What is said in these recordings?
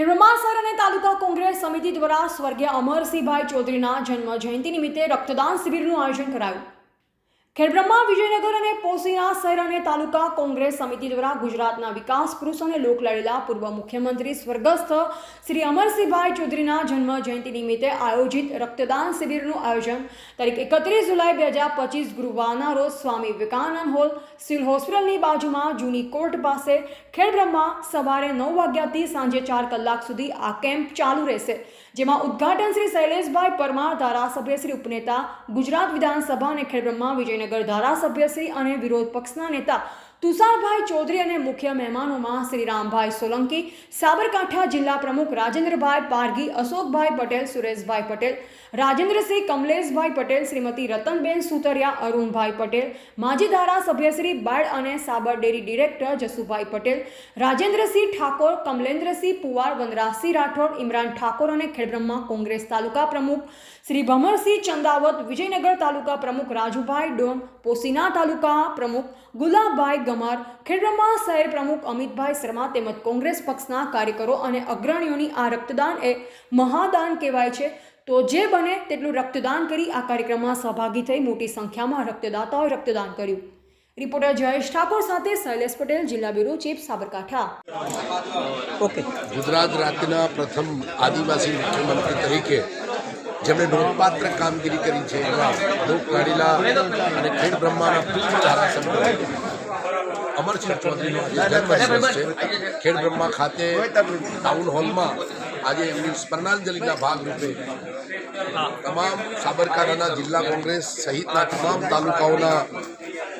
ખેડબ્રહ્મા અને તાલુકા કોંગ્રેસ સમિતિ દ્વારા સ્વર્ગીય અમરસિંહભાઈ ચૌધરીના જન્મ જયંતિ નિમિત્તે રક્તદાન શિબિરનું આયોજન કરાયું. ખેડબ્રહ્મા વિજયનગર અને પોસીના શહેર અને તાલુકા કોંગ્રેસ સમિતિ દ્વારા ગુજરાતના વિકાસ પુરુષ અને લોકલાડીલા પૂર્વ મુખ્યમંત્રી સ્વર્ગસ્થ શ્રી અમરસિંહભાઈ ચૌધરીના જન્મ જયંતિ નિમિત્તે આયોજિત રક્તદાન શિબિરનું આયોજન. તારીખ એકત્રીસ જુલાઈ બે હજાર પચીસ, ગુરુવારના રોજ સ્વામી વિવેકાનંદ હોલ, સિવિલ હોસ્પિટલની બાજુમાં જૂની કોર્ટ પાસે ખેડબ્રહ્મા સવારે નવ વાગ્યાથી સાંજે ચાર કલાક સુધી આ કેમ્પ ચાલુ રહેશે. જેમાં ઉદઘાટન શ્રી શૈલેષભાઈ પરમાર, ધારાસભ્ય શ્રી ઉપનેતા, ગુજરાત વિધાનસભા અને ખેડબ્રહ્મા વિજયનગર ધારાસભ્ય શ્રી અને વિરોધ પક્ષના નેતા તુષારભાઈ ચૌધરી અને મુખ્ય મહેમાનોમાં શ્રી રામભાઈ સોલંકી, સાબરકાંઠા જિલ્લા પ્રમુખ રાજેન્દ્રભાઈ પારગી અશોકભાઈ પટેલ, સુરેશભાઈ પટેલ, રાજેન્દ્રસિંહ કમલેશભાઈ પટેલ, શ્રીમતી રતનબેન સુતરિયા, અરુણભાઈ પટેલ, માજી ધારાસભ્ય શ્રી બાળ અને સાબર ડેરી ડિરેક્ટર જસુભાઈ પટેલ, રાજેન્દ્રસિંહ ઠાકોર, કમલેન્દ્રસિંહ પુવાર, વનરાજસિંહ રાઠોડ, ઇમરાન ઠાકોર અને ખેડબ્રહ્મા કોંગ્રેસ તાલુકા પ્રમુખ શ્રી ભમરસિંહ ચંદાવત, વિજયનગર તાલુકા પ્રમુખ રાજુભાઈ ડોમ, પોસીના તાલુકા પ્રમુખ ગુલાબભાઈ ગમાર, ખેડબ્રહ્મા શહેર પ્રમુખ અમિતભાઈ શર્મા તેમજ કોંગ્રેસ પક્ષના કાર્યકરો અને અગ્રણીઓની આ રક્તદાન એ મહાદાન કહેવાય છે. તો જે બને તેટલું રક્તદાન કરી આ કાર્યક્રમમાં સહભાગી થઈ મોટી સંખ્યામાં રક્તદાતાઓએ રક્તદાન કર્યું. રિપોર્ટર જયેશ ઠાકોર સાથે શૈલેષ પટેલ, જિલ્લા bureau chief, Sabarkantha. Okay. Gujarat રાજ્યના પ્રથમ આદિવાસી મુખ્યમંત્રી તરીકે જેમણે નોંધપાત્ર કામગીરી કરી છે એવા લોકલાડીલા અને ખેડ બ્રહ્માના પૂર્વ ધારાસભ્યો અમરસિંહ ચૌધરીનો જન્મદિવસ છે. ખેડ બ્રહ્મા ખાતે ટાઉન હોલમાં આજે એમની સ્મરણાંજલિના ભાગરૂપે તમામ સાબરકાંઠાના જિલ્લા કોંગ્રેસ સહિતના તમામ તાલુકાઓના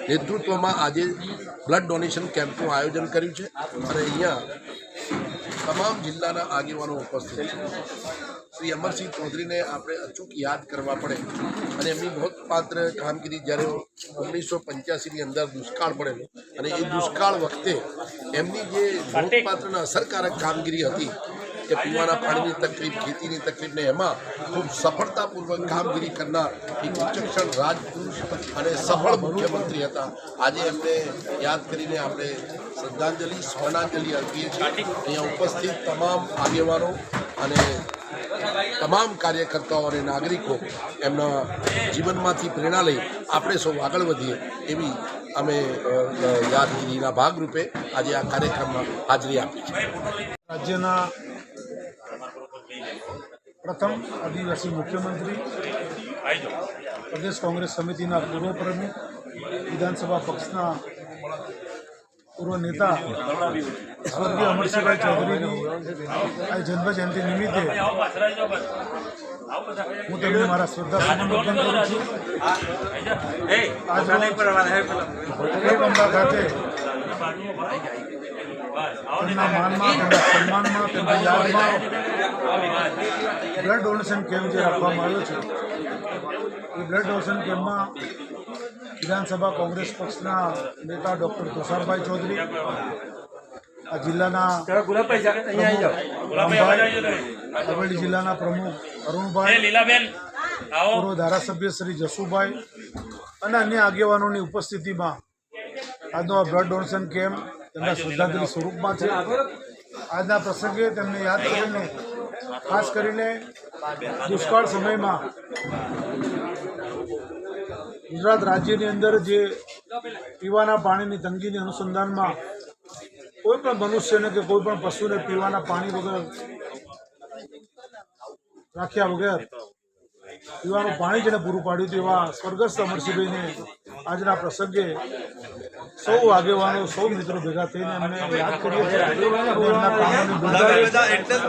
નેતૃત્વમાં આજે બ્લડ ડોનેશન કેમ્પનું આયોજન કર્યું છે. અને અહીંયા તમામ જિલ્લાના આગેવાનો ઉપસ્થિત છે. શ્રી અમરસિંહ ચૌધરીને આપણે અચૂક યાદ કરવા પડે અને એમની નોંધપાત્ર કામગીરી જ્યારે ઓગણીસો પંચ્યાસીની અંદર દુષ્કાળ પડેલો અને એ દુષ્કાળ વખતે એમની જે નોંધપાત્ર અસરકારક કામગીરી હતી કે પીવાના પાણીની તકલીફ, ખેતીની તકલીફ ને એમાં ખૂબ સફળતાપૂર્વક કામગીરી કરનાર એક વિચક્ષણ રાજપુરુષ અને સફળ મુખ્યમંત્રી હતા. આજે એમને યાદ કરીને આપણે શ્રદ્ધાંજલિ, સ્મરણાંજલિ અર્પીએ છીએ. અહીંયા ઉપસ્થિત તમામ આગેવાનો અને તમામ કાર્યકર્તાઓ અને નાગરિકો એમના જીવનમાંથી પ્રેરણા લઈ આપણે સૌ આગળ વધીએ એવી અમે યાદગીરીના ભાગરૂપે આજે આ કાર્યક્રમમાં હાજરી આપી છે. રાજ્યના પ્રથમ આદિવાસી મુખ્યમંત્રી, પ્રદેશ કોંગ્રેસ સમિતિના પૂર્વ પ્રમુખ, વિધાનસભા પક્ષના પૂર્વ નેતા સ્વર્ગીય અમરસિંહભાઈ ચૌધરીની જન્મ જયંતિ નિમિત્તે હું તેમને મારા શ્રદ્ધા સુમન કરું છું. આજરોજ ખેડબ્રહ્મા ખાતે તેમના માનમાં, તેમના સન્માનમાં, તેમના યાદમાં બ્લડ ડોનેશન કેમ્પ જે રાખવામાં આવ્યો છે, એ બ્લડ ડોનેશન કેમ્પમાં વિધાનસભા કોંગ્રેસ પક્ષના નેતા ડૉક્ટર તુષારભાઈ ચૌધરી આ જિલ્લાના અરવલ્લી જિલ્લાના પ્રમુખ અરુણભાઈ પૂર્વ ધારાસભ્ય શ્રી જસુભાઈ અને અન્ય આગેવાનોની ઉપસ્થિતિમાં આજનો આ બ્લડ ડોનેશન કેમ્પ તેમના શ્રદ્ધાંજલિ સ્વરૂપમાં છે. આજના પ્રસંગે તેમને યાદ કરીને ખાસ કરીને દુષ્કાળ સમયમાં ગુજરાત રાજ્યની અંદર જે પીવાના પાણીની તંગીની અનુસંધાનમાં કોઈ પણ મનુષ્યને કે કોઈ પણ પશુને પીવાના પાણી વગર રાખ્યા વગર પીવાનું પાણી જેને પૂરું પાડ્યું હતું એવા સ્વર્ગસ્થ અમરસિંહભાઈને આજના પ્રસંગે સૌ આગેવાનો, સૌ મિત્રો ભેગા થઈને એમને યાદ કરીએ